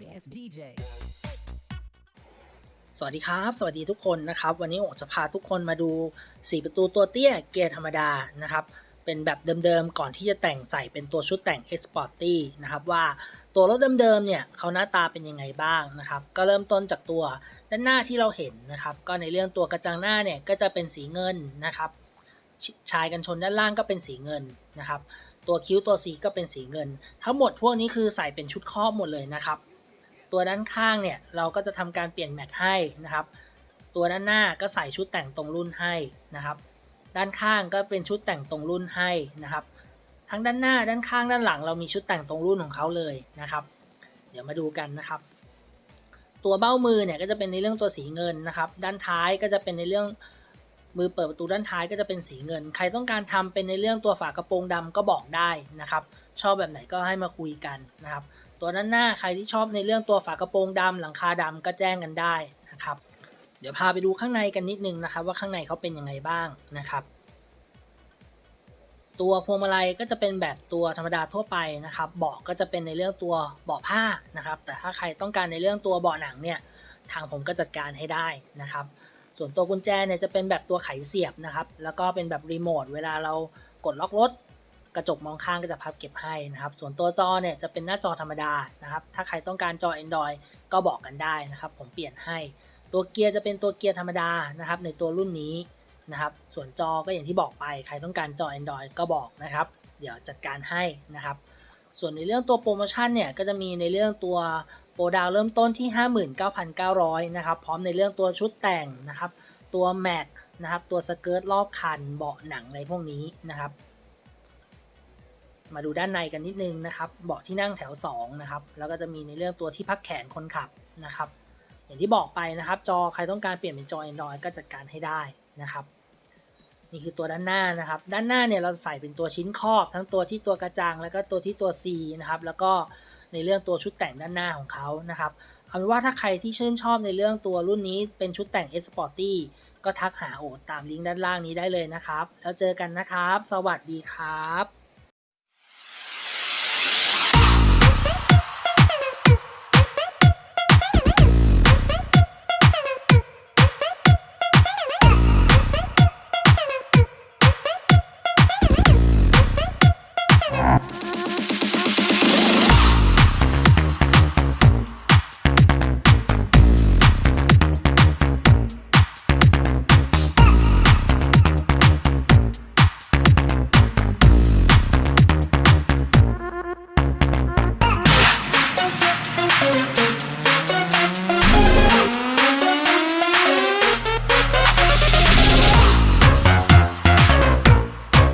RS DJ. สวัสดีครับ สวัสดีทุกคนนะครับ วันนี้โอจะพาทุกคนมาดู 4 ประตูตัวเตี้ยเกียร์ธรรมดานะครับ เป็นแบบเดิมๆ ก่อนที่จะแต่งใส่เป็นตัวชุดแต่ง e x p o r t y นะครับว่าตัวรถเดิมๆเนี่ยเขาหน้าตาเป็นยังไงบ้างนะครับ ก็เริ่มต้นจากตัวด้านหน้าที่เราเห็นนะครับ ก็ในเรื่องตัวกระจังหน้าเนี่ยก็จะเป็นสีเงินนะครับชชายกันชนด้านล่างก็เป็นสีเงินนะครับ ตัวคิ้วตัวซีก็เป็นสีเงิน ทั้งหมดพวกนี้คือใส่เป็นชุดครอบหมดเลยนะครับ ตัวด้านข้างเนี่ยเราก็จะทำการเปลี่ยนแม็กให้นะครับ ตัวด้านหน้าก็ใส่ชุดแต่งตรงรุ่นให้นะครับ ด้านข้างก็เป็นชุดแต่งตรงรุ่นให้นะครับ ทั้งด้านหน้าด้านข้างด้านหลัง เรามีชุดแต่งตรงรุ่นของเขาเลยนะครับ เดี๋ยวมาดูกันนะครับ ตัวเบ้ามือเนี่ยก็จะเป็นในเรื่องตัวสีเงินนะครับ ด้านท้ายก็จะเป็นในเรื่อง มือเปิดประตูด้านท้ายก็จะเป็นสีเงิน ใครต้องการทำเป็นในเรื่องตัวฝากระโปรงดำก็บอกได้นะครับ ชอบแบบไหนก็ให้มาคุยกันนะครับ ตัวด้านหน้าใครที่ชอบในเรื่องตัวฝากระโปรงดำหลังคาดำก็แจ้งกันได้นะครับ เดี๋ยวพาไปดูข้างในกันนิดนึงนะครับ ว่าข้างในเขาเป็นยังไงบ้างนะครับ ตัวพวงมาลัยก็จะเป็นแบบตัวธรรมดาทั่วไปนะครับ เบาะก็จะเป็นในเรื่องตัวเบาะผ้านะครับ แต่ถ้าใครต้องการในเรื่องตัวเบาะหนังเนี่ยทางผมก็จัดการให้ได้นะครับ ส่วนตัวกุญแจเนี่ยจะเป็นแบบตัวไขเสียบนะครับ แล้วก็เป็นแบบรีโมทเวลาเรากดล็อกรถ กระจกมองข้างก็จะพับเก็บให้นะครับ ส่วนตัวจอเนี่ยจะเป็นหน้าจอธรรมดานะครับ ถ้าใครต้องการจอ Android ก็บอกกันได้นะครับ ผมเปลี่ยนให้ ตัวเกียร์จะเป็นตัวเกียร์ธรรมดานะครับ ในตัวรุ่นนี้นะครับ ส่วนจอก็อย่างที่บอกไป ใครต้องการจอ Android ก็บอกนะครับ เดี๋ยวจัดการให้นะครับ ส่วนในเรื่องตัวโปรโมชั่นเนี่ยก็จะมีในเรื่องตัว โปรดาวเริ่มต้นที่ 59,900นะครับ พร้อมในเรื่องตัวชุดแต่งนะครับ ตัวแม็กนะครับ ตัวสเกิร์ตรอบคัน เบาะหนังอะไรพวกนี้นะครับ มาดูด้านในกันนิดนึงนะครับ เบาะที่นั่งแถว2นะครับ แล้วก็จะมีในเรื่องตัวที่พักแขนคนขับนะครับ อย่างที่บอกไปนะครับ จอใครต้องการเปลี่ยนเป็นจอ Android ก็จัดการให้ได้นะครับนี่คือตัวด้านหน้านะครับ ด้านหน้าเนี่ยเราใส่เป็นตัวชิ้นครอบ ทั้งตัวที่ตัวกระจัง แล้วก็ตัวที่ตัว C นะครับ แล้วก็ ในเรื่องตัวชุดแต่งด้านหน้าของเขานะครับเอาเป็นว่าถ้าใครที่ชื่นชอบในเรื่องตัวรุ่นนี้เป็นชุดแต่ง S Sporty ก็ทักหาโอดตามลิงก์ด้านล่างนี้ได้เลยนะครับ แล้วเจอกันนะครับ สวัสดีครับ